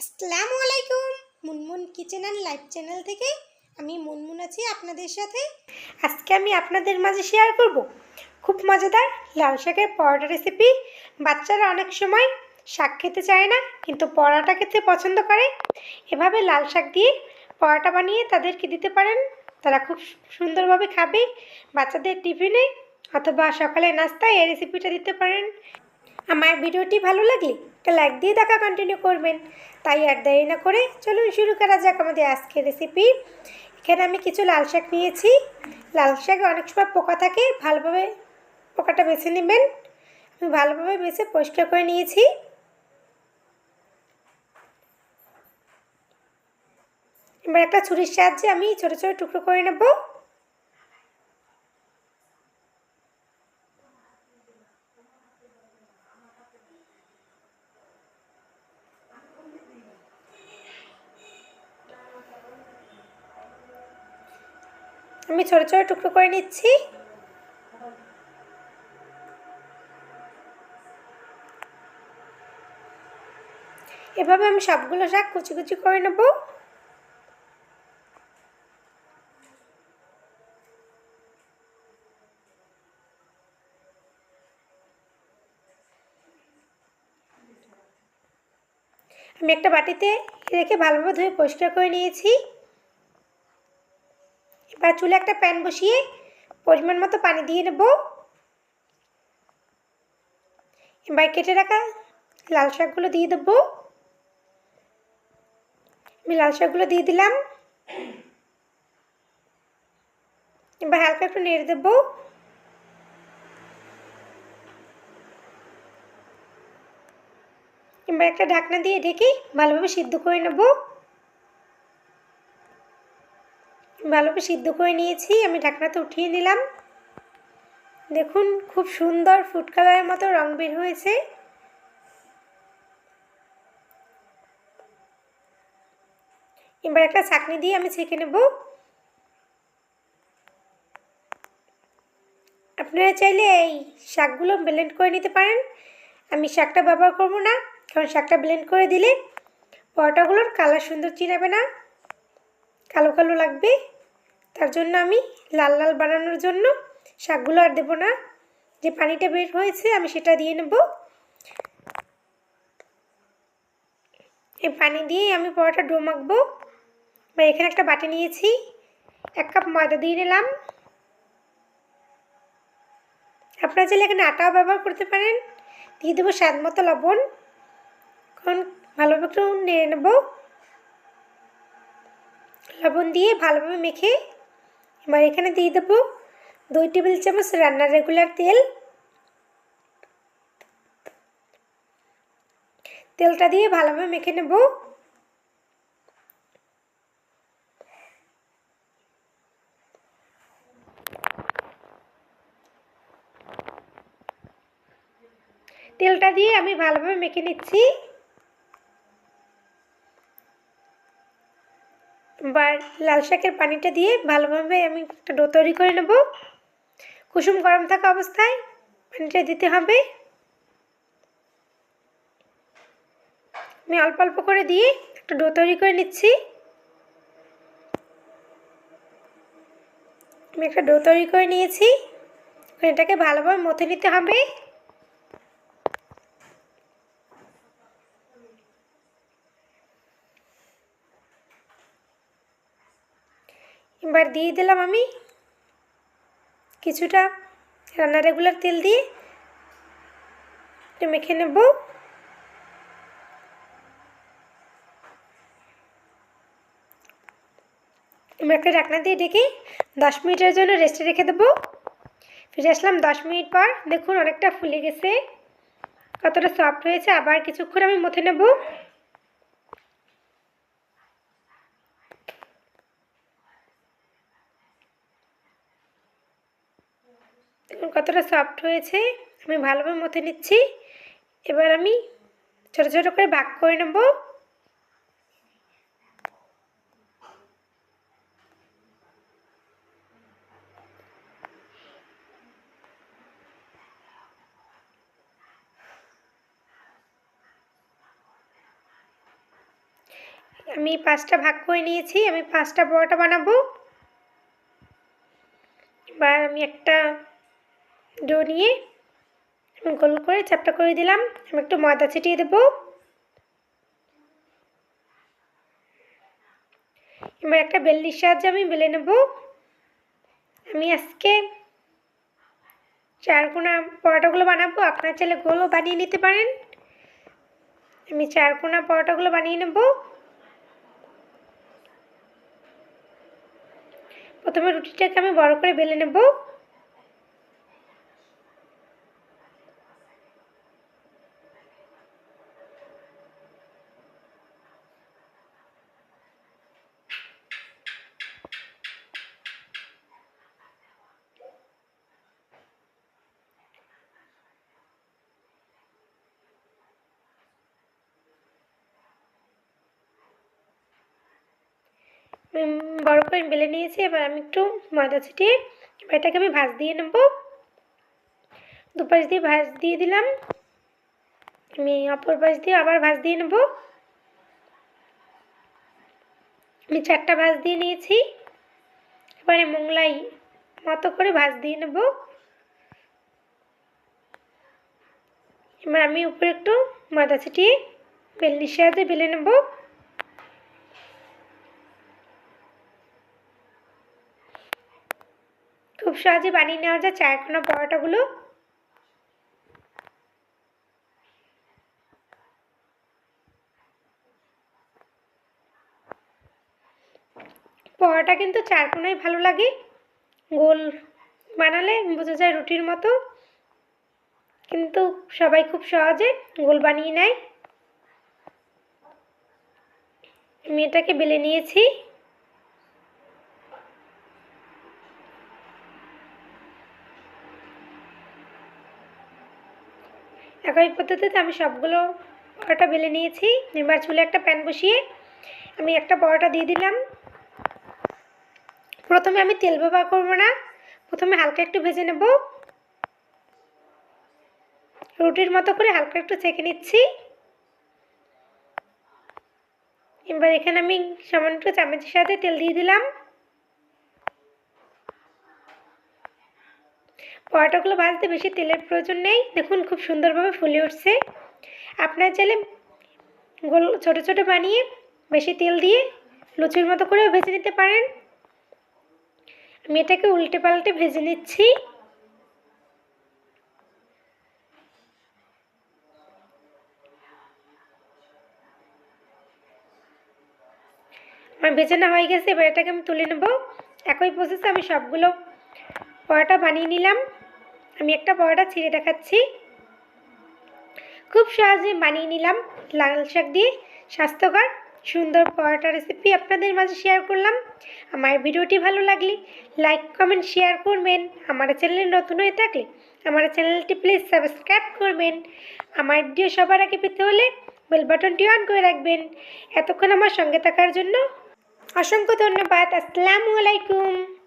আসসালামু আলাইকুম। Munmun kitchen and life channel থেকে আমি মুনমুন আছি আপনাদের সাথে। আজকে আমি আপনাদের মাঝে শেয়ার করব খুব মজাদার লাল শাকের পরোটা রেসিপি বাচ্চারা অনেক সময় শাক খেতে চায় না, কিন্তু পরোটা খেতে পছন্দ করে। এভাবে লাল শাক দিয়ে পরোটা বানিয়ে তাদেরকে দিতে পারেন। তারা খুব সুন্দরভাবে খাবে। বাচ্চাদের টিফিনে অথবা সকালে নাস্তায় এই রেসিপিটা দিতে পারেন। আমার ভিডিওটি ভালো লাগলে একটা লাইক দিয়ে দেখা কন্টিনিউ করবেন। তাই আর দেরি না করে চলুন শুরু করা যাক আমাদের আজকের রেসিপি এখানে আমি কিছু লাল শাক নিয়েছি। লাল শাকে অনেক সময় পোকা থাকে, ভালোভাবে পোকাটা বেছে নেবেন। আমি ভালোভাবে বেছে পরিষ্কার করে নিয়েছি। এবার একটা ছুরির সাহায্যে আমি ছোটো ছোটো টুকরো করে নেব। আমি ছোট ছোট টুকরো করে নিচ্ছি। এভাবে আমি সবগুলো শাক কুচি কুচি করে নেব। আমি একটা বাটিতে রেখে ভালোভাবে ধুয়ে পরিষ্কার করে নিয়েছি। এবার চুলে একটা প্যান বসিয়ে পরিমাণ মতো পানি দিয়ে নেব। এবার কেটে রাখা লাল শাকগুলো দিয়ে দেবো। আমি লাল শাকগুলো দিয়ে দিলাম। এবার হালকা একটু নেড়ে দেবো। এবার একটা ঢাকনা দিয়ে ঢেকে ভালোভাবে সিদ্ধ করে নেব। ভালোভাবে সিদ্ধ করে নিয়েছি, আমি ঢাকনাতে উঠিয়ে নিলাম। দেখুন, খুব সুন্দর ফুড কালারের মতো রং বের হয়েছে। এবার একটা চাকনি দিয়ে আমি ছেঁকে নেব। আপনারা চাইলে এই শাকগুলো ব্লেন্ড করে নিতে পারেন। আমি শাকটা ব্যবহার করব না, কারণ শাকটা ব্লেন্ড করে দিলে পরোটাগুলোর কালার সুন্দর চিনাবে না। কালো কালো লাগবে। তার জন্য আমি লাল লাল বানানোর জন্য শাকগুলো আর দেবো না। যে পানিটা বের হয়েছে আমি সেটা দিয়ে নেব। এই পানি দিয়ে আমি পরোটা ডো মাখবো। বা এখানে একটা বাটি নিয়েছি। এক কাপ ময়দা দিয়ে নিলাম। আপনারা চাইলে এখানে আটাও ব্যবহার করতে পারেন। দিয়ে দেবো স্বাদ মতো লবণ। এখন ভালোভাবে একটু নেড়ে নেব। লবণ দিয়ে ভালোভাবে মেখে এবার এখানে দিয়ে দেবো দুই টেবিল চামচ রান্নার রেগুলার তেল। তেলটা দিয়ে ভালোভাবে মেখে নেব। তেলটা দিয়ে আমি ভালোভাবে মেখে নিচ্ছি। বা লাল শাকের পানিটা দিয়ে ভালোভাবে আমি একটা ডো তৈরি করে নেব। কুসুম গরম থাকা অবস্থায় পানিটা দিতে হবে। আমি অল্প অল্প করে দিয়ে একটা ডো তৈরি করে নিচ্ছি। আমি একটা ডো তৈরি করে নিয়েছি। এটাকে ভালোভাবে মথে নিতে হবে। এবার দিয়ে দিলাম আমি কিছুটা রান্না রেগুলার তেল দিয়ে মেখে নেব। এবার একটা ঢাকনা দিয়ে ঢেকে দশ মিনিটের জন্য রেস্টে রেখে দেবো। ফিরে আসলাম দশ মিনিট পর, দেখুন অনেকটা ফুলে গেছে, কতটা সফট হয়েছে, আবার কিছুক্ষণ আমি মথে নেব। কতটা সফট হয়েছে। আমি ভালোভাবে মতে নিচ্ছি। এবার আমি ছোট ছোট করে ভাগ করে নেব। আমি পাঁচটা ভাগ করে নিয়েছি। আমি পাঁচটা পরোটা বানাবো। এবার আমি একটা ডো নিয়ে গোল করে চাপটা করে দিলাম। আমি একটু ময়দা ছিটিয়ে দেবো। এবার একটা বেলনির সাহায্যে আমি বেলে নেব। আমি আজকে চারকোনা পরোটাগুলো বানাবো। আপনার চাইলে গোলও বানিয়ে নিতে পারেন। আমি চারকোনা পরোটাগুলো বানিয়ে নেব। প্রথমে রুটিটাকে আমি বড় করে বেলে নেব। বড় করে বেলে নিয়েছি, এবার আমি একটু ময়দা ছিটিয়ে এবার এটাকে আমি ভাজ দিয়ে নেব। দুপাশ দিয়ে ভাজ দিয়ে দিলাম। আমি অপর পাশ দিয়ে আবার ভাজ দিয়ে নেব। আমি চারটা ভাজ দিয়ে নিয়েছি। এবারে মোংলাই মতো করে ভাজ দিয়ে নেব। এবার আমি উপরে একটু ময়দা ছিটিয়ে বেলনির সাহায্যে বেলে নেব। খুব সহজে বানিয়ে নেওয়া যায়। চারকোনা পরোটাগুলো পরোটা কিন্তু চারকোনাই ভালো লাগে। গোল বানালে বোঝা যায় রুটির মতো। কিন্তু সবাই খুব সহজে গোল বানিয়ে নেয়। আমি এটাকে বেলে নিয়েছি। একই পদ্ধতিতে আমি সবগুলো পরোটা বেলে নিয়েছি। এবার চুলে একটা প্যান বসিয়ে আমি একটা পরোটা দিয়ে দিলাম। প্রথমে আমি তেল ব্যবহার করব না। প্রথমে হালকা একটু ভেজে নেব। রুটির মতো করে হালকা একটু চেকে নিচ্ছি। এবার এখানে আমি সামান্য একটু চামচের সাথে তেল দিয়ে দিলাম। পরোটাগুলো ভাজতে বেশি তেলের প্রয়োজন নেই। দেখুন, খুব সুন্দরভাবে ফুলে উঠছে। আপনার চাইলে গোল, ছোটো ছোটো বানিয়ে বেশি তেল দিয়ে লুচির মতো করেও ভেজে নিতে পারেন। আমি এটাকে উল্টে পাল্টে ভেজে নিচ্ছি। আমার ভেজে হয়ে গেছে, এবার এটাকে আমি তুলে নেব। একই প্রসেসে আমি সবগুলো পরোটা বানিয়ে নিলাম। আমি একটা পরোটা ছিঁড়ে দেখাচ্ছি। খুব সহজে বানিয়ে নিলাম লাল শাক দিয়ে। স্বাস্থ্যকর, সুন্দর পরোটা রেসিপি আপনাদের মাঝে শেয়ার করলাম। আমার ভিডিওটি ভালো লাগলে লাইক কমেন্ট শেয়ার করবেন। আমার চ্যানেলে নতুন হয়ে থাকলে আমার চ্যানেলটি প্লিজ সাবস্ক্রাইব করবেন। আমার ভিডিও সবার আগে পেতে হলে বেল বাটনটি অন করে রাখবেন। এতক্ষণ আমার সঙ্গে থাকার জন্য অসংখ্য ধন্যবাদ। আসসালামু আলাইকুম।